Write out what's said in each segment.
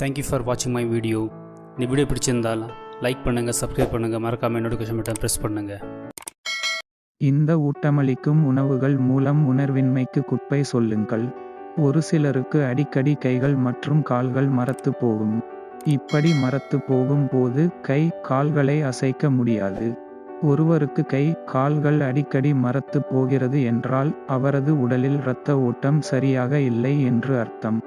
Thank you for வாட்சிங் my video இந்த video பிடிச்சிருந்தால் லைக் பண்ணுங்கள் சப்ஸ்கிரைப் பண்ணுங்கள் மறக்காமல் நோட்டிஃபிகேஷன் பட்டன் ப்ரெஸ் பண்ணுங்கள் இந்த ஊட்டமளிக்கும் உணவுகள் மூலம் உணர்வின்மைக்கு குப்பை சொல்லுங்கள். ஒரு சிலருக்கு அடிக்கடி கைகள் மற்றும் கால்கள் மரத்து போகும். இப்படி மரத்து போகும் போது கை கால்களை அசைக்க முடியாது. ஒருவருக்கு கை கால்கள் அடிக்கடி மரத்து போகிறது என்றால் அவரது உடலில் இரத்த ஓட்டம் சரியாக இல்லை என்று அர்த்தம்.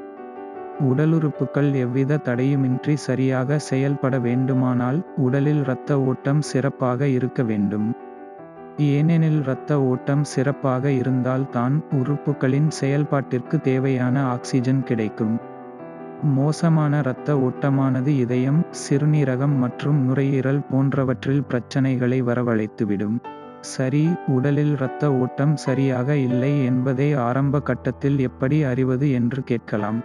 உடலுறுப்புகள் எவ்வித தடையுமின்றி சரியாக செயல்பட வேண்டுமானால் உடலில் இரத்த ஓட்டம் சிறப்பாக இருக்க வேண்டும். ஏனெனில் இரத்த ஓட்டம் சிறப்பாக இருந்தால் தான் உறுப்புகளின் செயல்பாட்டிற்கு தேவையான ஆக்சிஜன் கிடைக்கும். மோசமான இரத்த ஓட்டமானது இதயம் சிறுநீரகம் மற்றும் நுரையீரல் போன்றவற்றில் பிரச்சனைகளை வரவழைத்துவிடும். சரி உடலில் இரத்த ஓட்டம் சரியாக இல்லை என்பதை ஆரம்ப கட்டத்தில் எப்படி அறிவது என்று கேட்கலாம்.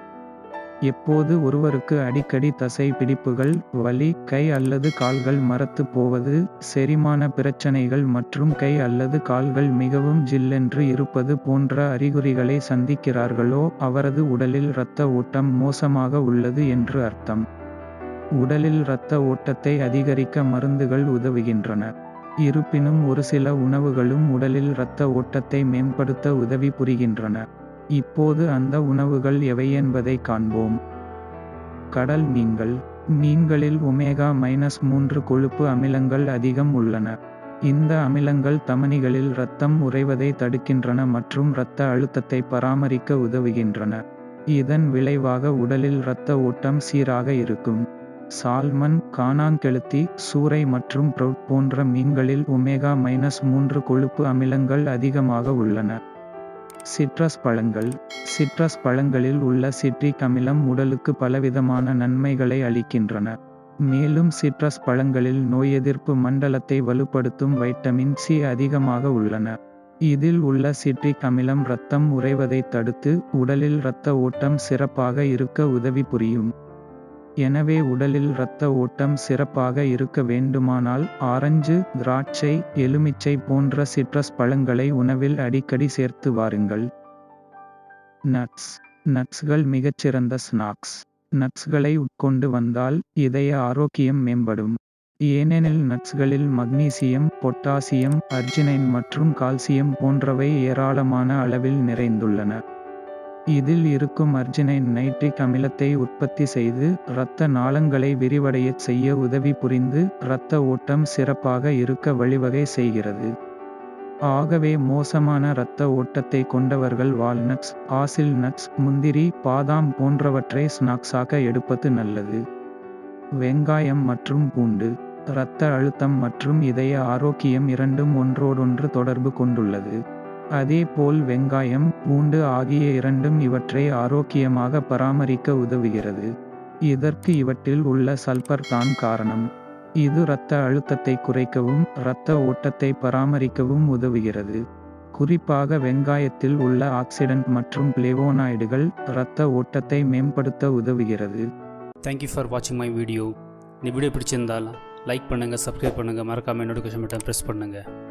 எப்போது ஒருவருக்கு அடிக்கடி தசை பிடிப்புகள் வலி கை அல்லது கால்கள் மரத்து போவது செரிமான பிரச்சனைகள் மற்றும் கை அல்லது கால்கள் மிகவும் ஜில்லென்று இருப்பது போன்ற அறிகுறிகளை சந்திக்கிறார்களோ அவரது உடலில் இரத்த ஓட்டம் மோசமாக உள்ளது என்று அர்த்தம். உடலில் இரத்த ஓட்டத்தை அதிகரிக்க மருந்துகள் உதவுகின்றன. இருப்பினும் ஒரு சில உணவுகளும் உடலில் இரத்த ஓட்டத்தை மேம்படுத்த உதவி புரிகின்றன. இப்போது அந்த உணவுகள் எவை என்பதை காண்போம். கடல் மீன்கள். மீன்களில் ஒமேகா மைனஸ் மூன்று கொழுப்பு அமிலங்கள் அதிகம் உள்ளன. இந்த அமிலங்கள் தமனிகளில் இரத்தம் உறைவதை தடுக்கின்றன மற்றும் இரத்த அழுத்தத்தை பராமரிக்க உதவுகின்றன. இதன் விளைவாக உடலில் இரத்த ஓட்டம் சீராக இருக்கும். சால்மன் காணாங்கெழுத்தி சூறை மற்றும் ப்ரௌட் போன்ற மீன்களில் ஒமேகா மைனஸ் மூன்று கொழுப்பு அமிலங்கள் அதிகமாக உள்ளன. சிட்ரஸ் பழங்கள். சிட்ரஸ் பழங்களில் உள்ள சிட்ரிக் அமிலம் உடலுக்கு பலவிதமான நன்மைகளை அளிக்கின்றன. மேலும் சிட்ரஸ் பழங்களில் நோய் எதிர்ப்பு மண்டலத்தை வலுப்படுத்தும் வைட்டமின் சி அதிகமாக உள்ளன. இதில் உள்ள சிட்ரிக் அமிலம் இரத்தம் உறைவதை தடுத்து உடலில் இரத்த ஓட்டம் சிறப்பாக இருக்க உதவி புரியும். எனவே உடலில் இரத்த ஓட்டம் சிறப்பாக இருக்க வேண்டுமானால் ஆரஞ்சு திராட்சை எலுமிச்சை போன்ற சிட்ரஸ் பழங்களை உணவில் அடிக்கடி சேர்த்து வாருங்கள். நட்ஸ். நட்ஸ்கள் மிகச்சிறந்த ஸ்நாக்ஸ். நட்ஸ்களை உட்கொண்டு வந்தால் இதய ஆரோக்கியம் மேம்படும். ஏனெனில் நட்ஸ்களில் மக்னீசியம் பொட்டாசியம் அர்ஜினைன் மற்றும் கால்சியம் போன்றவை ஏராளமான அளவில் நிறைந்துள்ளன. இதில் இருக்கும் அர்ஜினைன் நைட்ரிக் அமிலத்தை உற்பத்தி செய்து இரத்த நாளங்களை விரிவடையச் செய்ய உதவி புரிந்து இரத்த ஓட்டம் சிறப்பாக இருக்க வழிவகை செய்கிறது. ஆகவே மோசமான இரத்த ஓட்டத்தை கொண்டவர்கள் வால்நட்ஸ் ஆசில் நட்ஸ் முந்திரி பாதாம் போன்றவற்றை ஸ்நாக்ஸாக எடுப்பது நல்லது. வெங்காயம் மற்றும் பூண்டு இரத்த அழுத்தம் மற்றும் இதய ஆரோக்கியம் இரண்டும் ஒன்றோடொன்று தொடர்பு கொண்டுள்ளது. அதேபோல் வெங்காயம் பூண்டு ஆகிய இரண்டும் இவற்றை ஆரோக்கியமாக பராமரிக்க உதவுகிறது. இதற்கு இவற்றில் உள்ள சல்பர் தான் காரணம். இது இரத்த அழுத்தத்தை குறைக்கவும் இரத்த ஓட்டத்தை பராமரிக்கவும் உதவுகிறது. குறிப்பாக வெங்காயத்தில் உள்ள ஆக்சிடென்ட் மற்றும் பிளேவோனாய்டுகள் இரத்த ஓட்டத்தை மேம்படுத்த உதவுகிறது. தேங்க்யூ ஃபார் வாட்சிங் மை வீடியோ இந்த வீடியோ பிடிச்சிருந்தால் லைக் பண்ணுங்கள் சப்ஸ்கிரைப் பண்ணுங்கள் மறக்காமல் நோட்டிஃபிகேஷன் பட்டன் ப்ரெஸ் பண்ணுங்கள்